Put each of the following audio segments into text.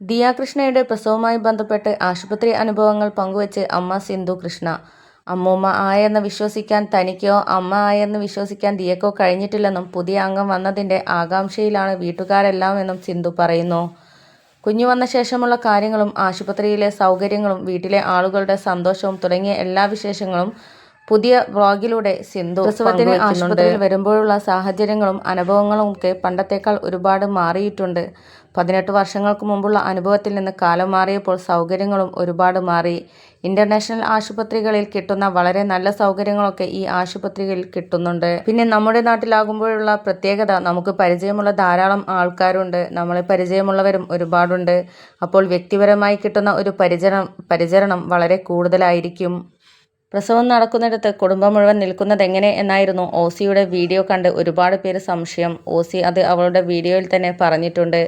ദിയാകൃഷ്ണയുടെ പ്രസവവുമായി ബന്ധപ്പെട്ട് ആശുപത്രി അനുഭവങ്ങൾ പങ്കുവച്ച് അമ്മ സിന്ധു കൃഷ്ണ. അമ്മൂമ്മ ആയെന്ന് വിശ്വസിക്കാൻ തനിക്കോ അമ്മ ആയെന്ന് വിശ്വസിക്കാൻ ദിയക്കോ കഴിഞ്ഞിട്ടില്ലെന്നും പുതിയ അംഗം വന്നതിന്റെ ആകാംക്ഷയിലാണ് വീട്ടുകാരെല്ലാം എന്നും സിന്ധു പറയുന്നു. കുഞ്ഞു വന്ന ശേഷമുള്ള കാര്യങ്ങളും ആശുപത്രിയിലെ സൗകര്യങ്ങളും വീട്ടിലെ ആളുകളുടെ സന്തോഷവും തുടങ്ങിയ എല്ലാ വിശേഷങ്ങളും പുതിയ വ്ളോഗിലൂടെ സിന്ധു പ്രസവത്തിന് ആശുപത്രിയിൽ വരുമ്പോഴുള്ള സാഹചര്യങ്ങളും അനുഭവങ്ങളും ഒക്കെ പണ്ടത്തേക്കാൾ ഒരുപാട് മാറിയിട്ടുണ്ട്. പതിനെട്ട് വർഷങ്ങൾക്ക് മുമ്പുള്ള അനുഭവത്തിൽ നിന്ന് കാലം മാറിയപ്പോൾ സൗകര്യങ്ങളും ഒരുപാട് മാറി. ഇന്റർനാഷണൽ ആശുപത്രികളിൽ കിട്ടുന്ന വളരെ നല്ല സൗകര്യങ്ങളൊക്കെ ഈ ആശുപത്രികളിൽ കിട്ടുന്നുണ്ട്. പിന്നെ നമ്മുടെ നാട്ടിലാകുമ്പോഴുള്ള പ്രത്യേകത നമുക്ക് പരിചയമുള്ള ധാരാളം ആൾക്കാരുണ്ട്. നമ്മളെ പരിചയമുള്ളവരും ഒരുപാടുണ്ട്. അപ്പോൾ വ്യക്തിപരമായി കിട്ടുന്ന ഒരു പരിചരണം പരിചരണം വളരെ കൂടുതലായിരിക്കും. പ്രസവം നടക്കുന്നിടത്ത് കുടുംബം മുഴുവൻ നിൽക്കുന്നത് എങ്ങനെ എന്നായിരുന്നു ഓസിയുടെ വീഡിയോ കണ്ട് ഒരുപാട് പേര് സംശയം. ഓസി അത് അവളുടെ വീഡിയോയിൽ തന്നെ പറഞ്ഞിട്ടുണ്ട്.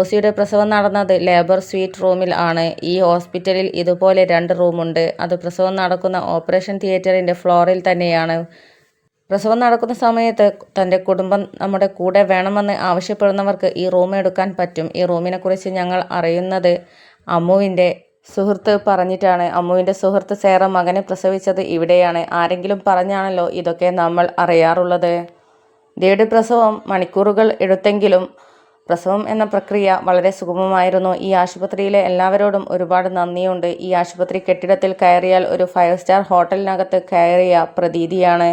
ഓസിയുടെ പ്രസവം നടന്നത് ലേബർ സ്വീറ്റ് റൂമിൽ ആണ്. ഈ ഹോസ്പിറ്റലിൽ ഇതുപോലെ രണ്ട് റൂമുണ്ട്. അത് പ്രസവം നടക്കുന്ന ഓപ്പറേഷൻ തിയേറ്ററിന്റെ ഫ്ലോറിൽ തന്നെയാണ്. പ്രസവം നടക്കുന്ന സമയത്ത് തന്റെ കുടുംബം നമ്മുടെ കൂടെ വേണമെന്ന് ആവശ്യപ്പെടുന്നവർക്ക് ഈ റൂം എടുക്കാൻ പറ്റും. ഈ റൂമിനെക്കുറിച്ച് ഞങ്ങൾ അറിയുന്നത് അമ്മുവിന്റെ സുഹൃത്ത് പറഞ്ഞിട്ടാണ്. അമ്മുവിന്റെ സുഹൃത്ത് സേറ മകനെ പ്രസവിച്ചത് ഇവിടെയാണ്. ആരെങ്കിലും പറഞ്ഞാണല്ലോ ഇതൊക്കെ നമ്മൾ അറിയാറുള്ളത്. ദിയയുടെ പ്രസവം മണിക്കൂറുകൾ എടുത്തെങ്കിലും പ്രസവം എന്ന പ്രക്രിയ വളരെ സുഗമമായിരുന്നു. ഈ ആശുപത്രിയിലെ എല്ലാവരോടും ഒരുപാട് നന്ദിയുണ്ട്. ഈ ആശുപത്രി കെട്ടിടത്തിൽ കയറിയാൽ ഒരു ഫൈവ് സ്റ്റാർ ഹോട്ടലിനകത്ത് കയറിയ പ്രതീതിയാണ്.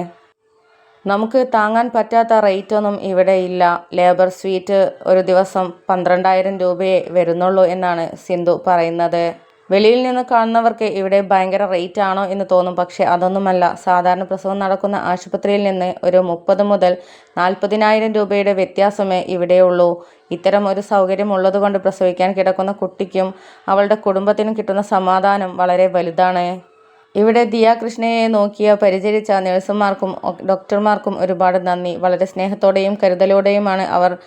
നമുക്ക് താങ്ങാൻ പറ്റാത്ത റേറ്റൊന്നും ഇവിടെ ഇല്ല. ലേബർ സ്വീറ്റ് ഒരു ദിവസം പന്ത്രണ്ടായിരം രൂപയെ വരുന്നുള്ളൂ എന്നാണ് സിന്ധു പറയുന്നത്. വെളിയിൽ നിന്ന് കാണുന്നവർക്ക് ഇവിടെ ഭയങ്കര റേറ്റ് ആണോ എന്ന് തോന്നും. പക്ഷേ അതൊന്നുമല്ല. സാധാരണ പ്രസവം നടക്കുന്ന ആശുപത്രിയിൽ നിന്ന് ഒരു മുപ്പത് മുതൽ നാൽപ്പതിനായിരം രൂപയുടെ വ്യത്യാസമേ ഇവിടെയുള്ളൂ. ഇത്തരം ഒരു സൗകര്യം ഉള്ളതുകൊണ്ട് പ്രസവിക്കാൻ കിടക്കുന്ന കുട്ടിക്കും അവളുടെ കുടുംബത്തിനും കിട്ടുന്ന സമാധാനം വളരെ വലുതാണ്. ഇവിടെ ദിയാകൃഷ്ണയെ നോക്കിയ പരിചരിച്ച നഴ്സുമാർക്കും ഡോക്ടർമാർക്കും ഒരുപാട് നന്ദി. വളരെ സ്നേഹത്തോടെയും കരുതലോടെയുമാണ് അവർ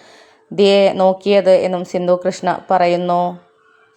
ദിയെ നോക്കിയത് എന്നും സിന്ധു കൃഷ്ണ പറയുന്നു.